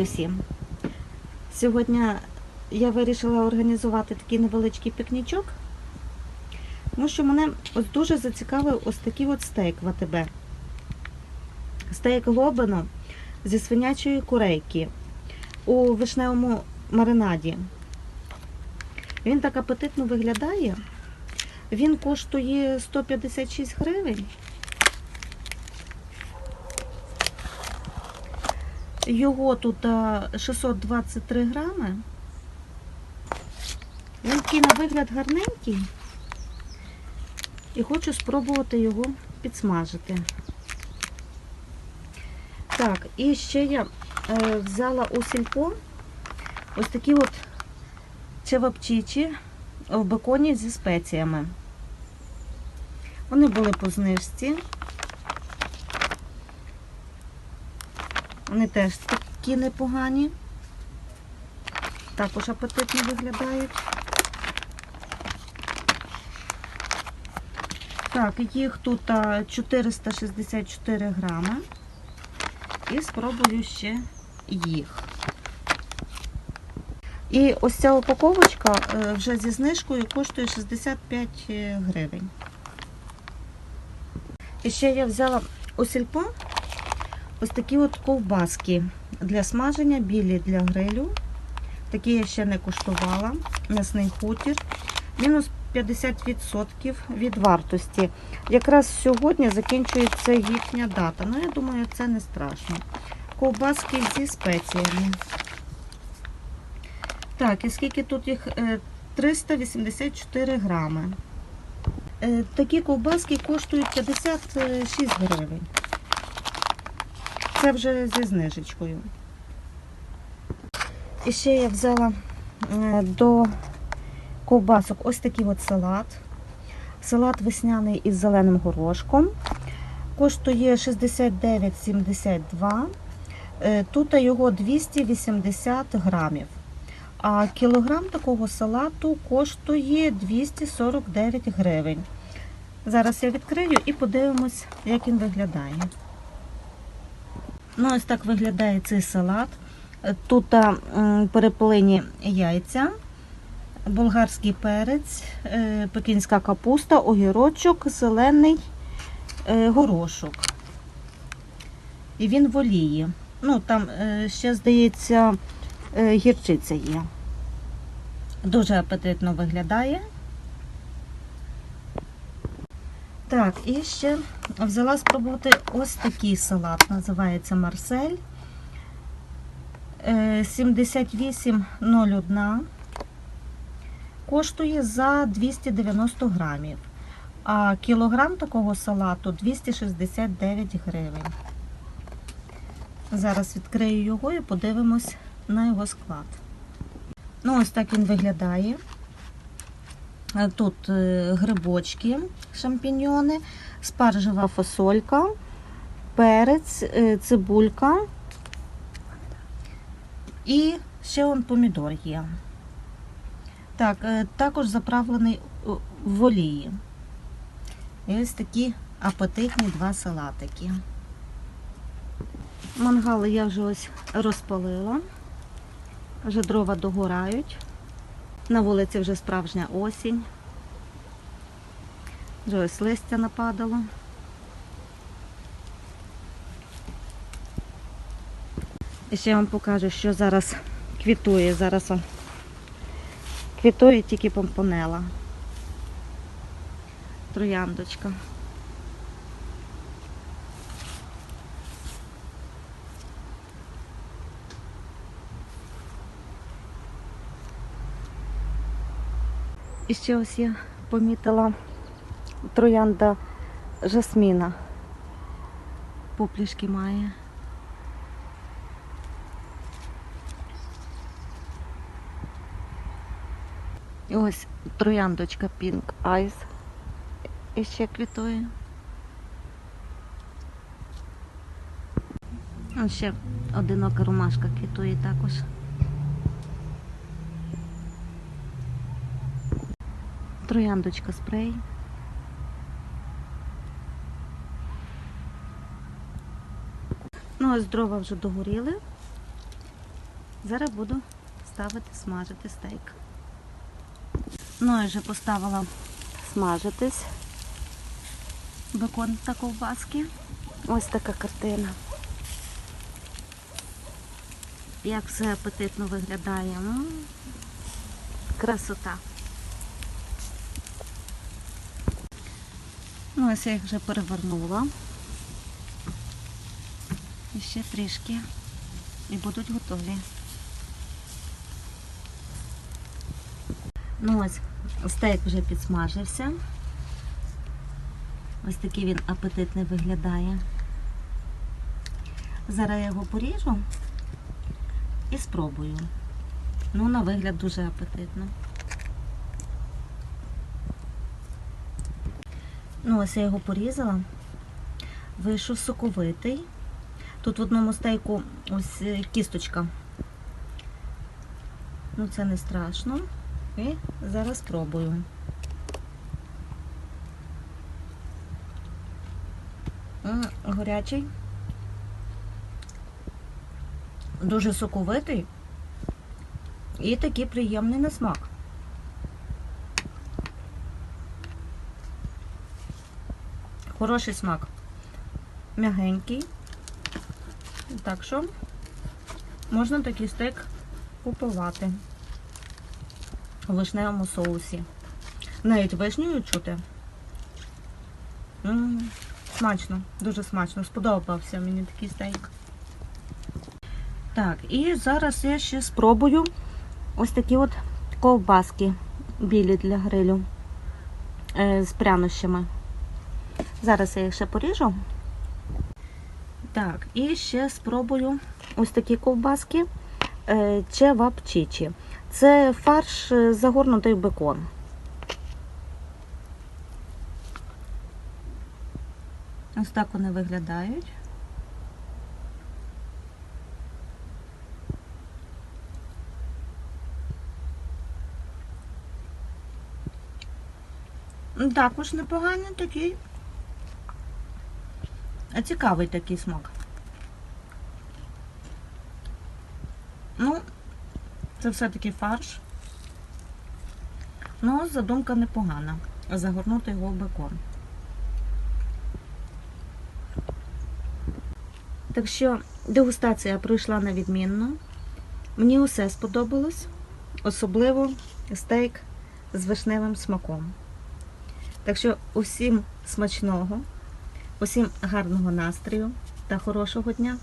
усім! Сьогодні я вирішила організувати такий невеличкий пікнічок, тому що мене ось дуже зацікавив ось такий от стейк в АТБ. Стейк глобино зі свинячої курейки у вишневому маринаді. Він так апетитно виглядає. Він коштує 156 гривень. Його тут 623 грами. Він такий на вигляд гарненький. І хочу спробувати його підсмажити. Так, і ще я е, взяла у сільпо ось такі от чевапчичі в беконі зі спеціями. Вони були по знижці. Вони теж такі непогані. Також апетитно виглядають. Так, їх тут 464 грами. І спробую ще їх. І ось ця упаковочка е, вже зі знижкою коштує 65 гривень. І ще я взяла у сільпо ось такі от ковбаски для смаження, білі для грилю. Такі я ще не куштувала. М'ясний хутір. Мінус 50% від вартості. Якраз сьогодні закінчується їхня дата. Ну, я думаю, це не страшно. Ковбаски зі спеціями. Так, і скільки тут їх? Е, 384 грами. Е, Такі ковбаски коштують 56 гривень. Це вже зі знижечкою. І ще я взяла е, до ковбасок ось такий от салат. Салат весняний із зеленим горошком. Коштує 69,72. Е, Тут його 280 грамів. А кілограм такого салату коштує 249 гривень. Зараз я відкрию і подивимось, як він виглядає. Ну, ось так виглядає цей салат. Е, Тут а, м, перепилені яйця, болгарський перець, е, пекінська капуста, огірочок, зелений е, горошок. І він в олії. Ну, там е, ще, здається, е, гірчиця є. Дуже апетитно виглядає. Так, і ще взяла спробувати ось такий салат. Називається Марсель. Е, 78,01. Коштує за 290 грамів. А кілограм такого салату 269 гривень. Зараз відкрию його і подивимось на його склад. Ну, ось так він виглядає. Е, Тут е, грибочки, шампіньйони, спаржева фасолька, перець, е, цибулька і ще он помідор є. Так, також заправлений в олії. І ось такі апетитні два салатики. Мангали я вже ось розпалила. Вже дрова догорають. На вулиці вже справжня осінь. Вже ось листя нападало. І ще я вам покажу, що зараз квітує. Зараз он квітує тільки помпонела. Трояндочка. І ще ось я помітила троянда жасміна. Поплішки має. І ось трояндочка Pink Eyes. І ще квітує. Ось ще одинока ромашка квітує також. Трояндочка спрей. Ну, ось дрова вже догоріли. Зараз буду ставити смажити стейк. Ну, я вже поставила смажитись. Бекон та ковбаски. Ось така картина. Як все апетитно виглядає. Красота. Ну, ось я їх вже перевернула. І ще трішки. І будуть готові. Ну ось, стейк вже підсмажився. Ось такий він апетитний виглядає. Зараз я його поріжу і спробую. Ну, на вигляд дуже апетитно. Ну, ось я його порізала. Вийшов соковитий. Тут в одному стейку ось е, кісточка. Ну, це не страшно. І зараз спробую. М, Горячий. Дуже соковитий. І такий приємний на смак. Хороший смак. Мягенький. Так що можна такий стейк купувати у вишневому соусі. Навіть вишнею чути. Смачно, дуже смачно. Сподобався мені такий стейк. Так, і зараз я ще спробую ось такі от ковбаски білі для грилю е, з прянощами. Зараз я їх ще поріжу. Так, і ще спробую ось такі ковбаски е, чевапчичі. Це фарш е, загорнутий в бекон. Ось так вони виглядають. Також непоганий такий. А цікавий такий смак. Ну, це все-таки фарш. Ну, задумка непогана. Загорнути його в бекон. Так що дегустація пройшла на відмінно. Мені усе сподобалось, особливо стейк з вишневим смаком. Так що усім смачного, усім гарного настрою та хорошого дня!